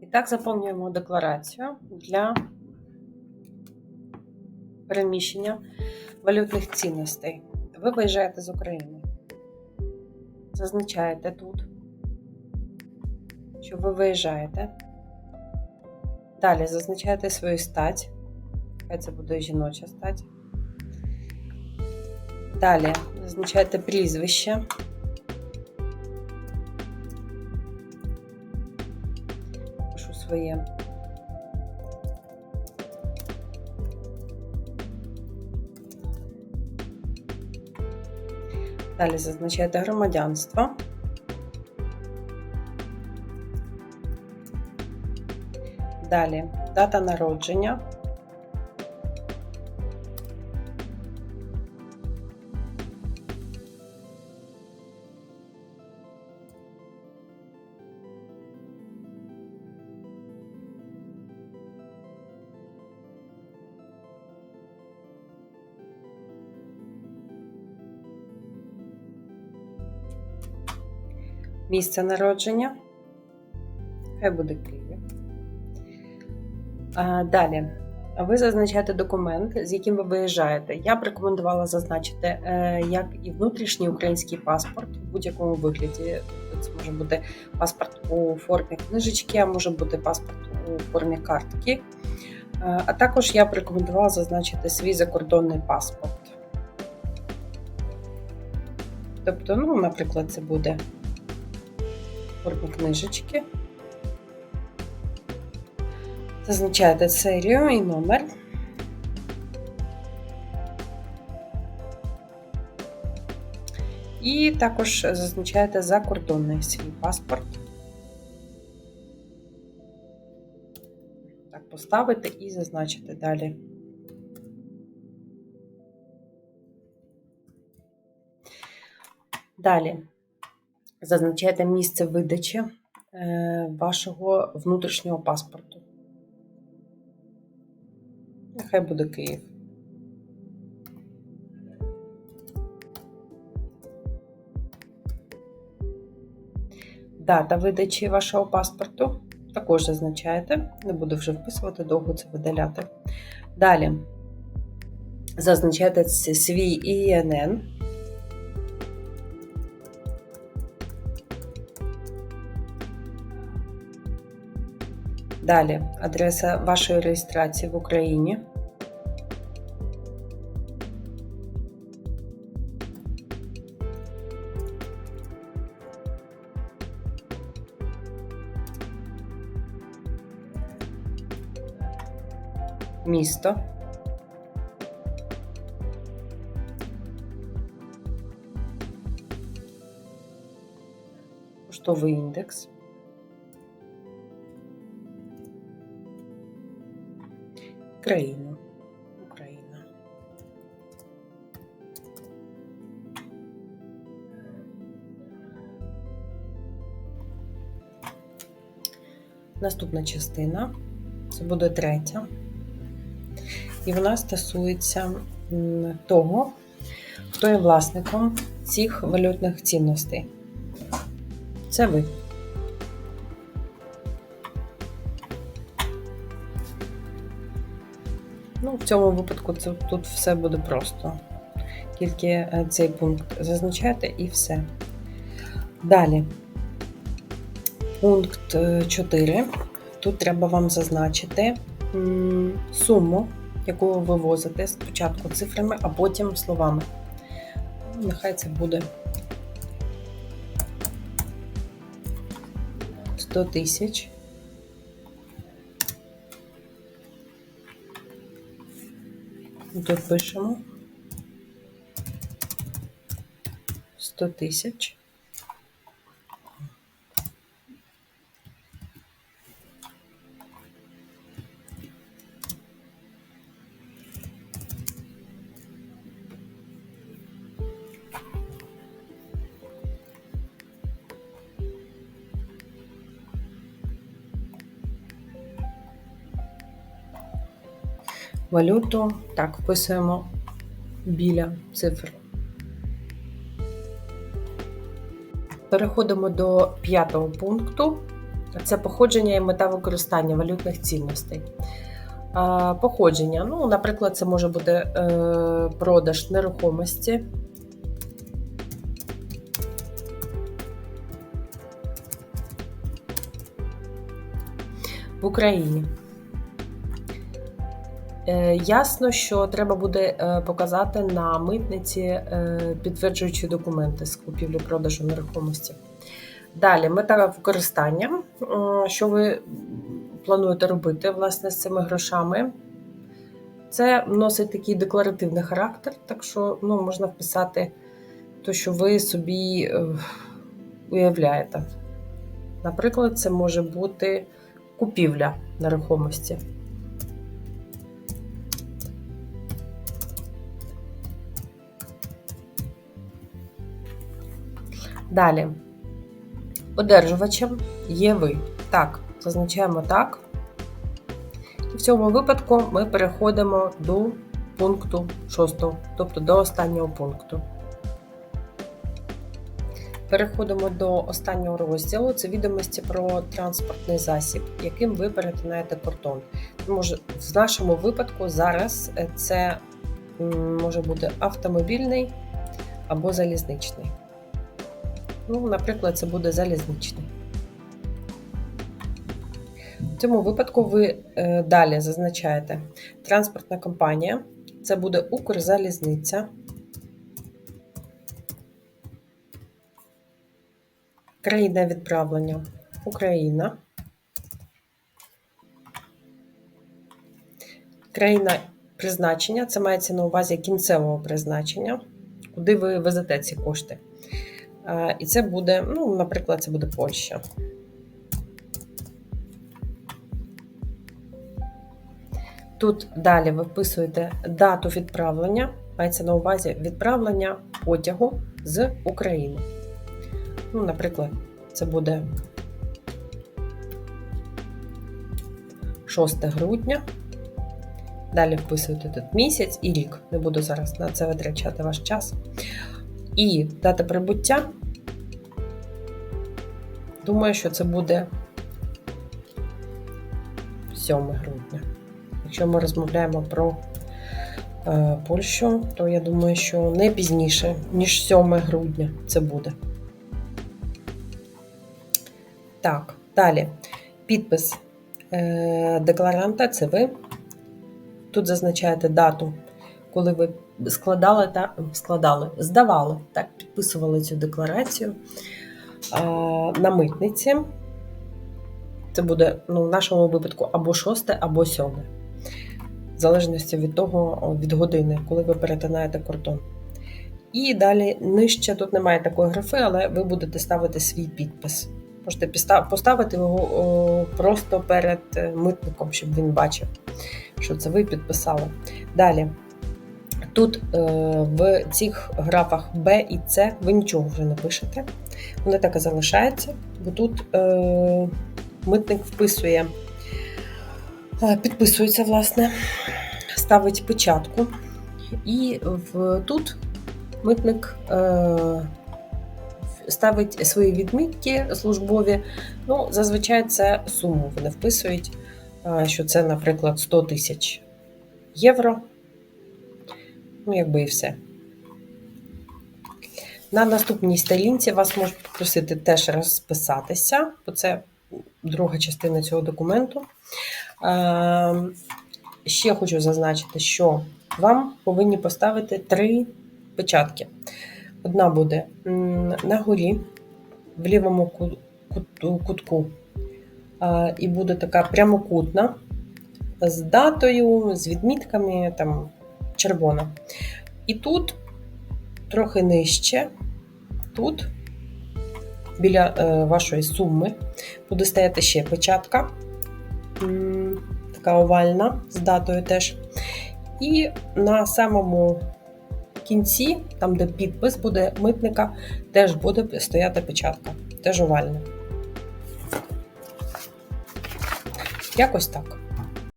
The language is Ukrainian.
І так заповнюємо декларацію для переміщення валютних цінностей. Ви виїжджаєте з України. Зазначаєте тут, що ви виїжджаєте. Далі зазначаєте свою стать. Хай це буде жіноча стать. Далі зазначаєте прізвище. Своє. Далі зазначаєте громадянство. Далі дата народження. Місце народження. Хай буде Київ. Далі. Ви зазначаєте документ, з яким ви виїжджаєте. Я б рекомендувала зазначити е, як і внутрішній український паспорт в будь-якому вигляді. Це може бути паспорт у формі книжечки, а може бути паспорт у формі картки. А також я б рекомендувала зазначити свій закордонний паспорт. Тобто, ну, наприклад, це буде формі книжечки. Зазначаєте серію і номер. І також зазначаєте закордонний свій паспорт. Так, поставити і зазначити далі. Далі зазначаєте місце видачі е, вашого внутрішнього паспорту. Нехай буде Київ. Дата видачі вашого паспорту також зазначаєте. Не буду вже вписувати, довго це видаляти. Далі зазначаєте свій ІНН. Далі адреса вашої реєстрації в Україні. Місто. Поштовий індекс. Країну. Україна. Наступна частина це буде третя. І вона стосується того, хто є власником цих валютних цінностей. Це ви. Ну, в цьому випадку це, тут все буде просто. Тільки е, цей пункт зазначаєте і все. Далі. Пункт 4. Тут треба вам зазначити суму, яку ви вивозите спочатку цифрами, а потім словами. Нехай це буде 100 тисяч. Тут пишемо 100 тисяч. Валюту так вписуємо біля цифр. Переходимо до п'ятого пункту. це походження і мета використання валютних цінностей. Походження. Ну, наприклад, це може бути е, продаж нерухомості. В Україні. Е, Ясно, що треба буде е, показати на митниці е, підтверджуючі документи з купівлі-продажу нерухомості. Далі мета використання. Що ви плануєте робити власне з цими грошами? Це носить такий декларативний характер, так що ну, можна вписати те, що ви собі уявляєте. Наприклад, це може бути купівля нерухомості. Далі. Одержувачем є ви. Так, зазначаємо так. І в цьому випадку ми переходимо до пункту 6, тобто до останнього пункту. Переходимо до останнього розділу. Це відомості про транспортний засіб, яким ви перетинаєте кордон. Тому в нашому випадку зараз це може бути автомобільний або залізничний. Ну, наприклад, це буде залізничний. В цьому випадку ви е, далі зазначаєте транспортна компанія, це буде Укрзалізниця. Країна відправлення Україна. Країна призначення це мається на увазі кінцевого призначення, куди ви везете ці кошти. І це буде, ну, наприклад, це буде Польща. Тут далі ви вписуєте дату відправлення, мається на увазі відправлення потягу з України. Ну, наприклад, це буде 6 грудня. Далі вписуєте тут місяць і рік. Не буду зараз на це витрачати ваш час. І дата прибуття. Думаю, що це буде 7 грудня. Якщо ми розмовляємо про е, Польщу, то я думаю, що не пізніше, ніж 7 грудня це буде. Так, далі. Підпис е, декларанта це ви. Тут зазначаєте дату, коли ви складали та складали, здавали, так, підписували цю декларацію на митниці. Це буде ну, в нашому випадку або 6, або 7. В залежності від того, від години, коли ви перетинаєте кордон. І далі нижче тут немає такої графи, але ви будете ставити свій підпис. Можете поставити його просто перед е, митником, щоб він бачив, що це ви підписали. Далі. Тут е, в цих графах Б і С ви нічого вже не пишете. Вони так і залишаються, бо тут е, митник вписує, е, підписується, власне, ставить печатку. І тут митник ставить свої відмітки службові. Ну, Зазвичай це суму вони вписують, що це, наприклад, 100 тисяч євро. Ну, якби і все. На наступній сторінці вас можуть попросити теж розписатися, бо це друга частина цього документу. Е, ще хочу зазначити, що вам повинні поставити три печатки. Одна буде на горі, в лівому кутку, і буде така прямокутна, з датою, з відмітками, там червона. І тут трохи нижче, тут, біля е, вашої суми, буде стояти ще печатка, така овальна, з датою теж. І на самому кінці, там, де підпис буде митника, теж буде стояти печатка, теж овальна. Якось так.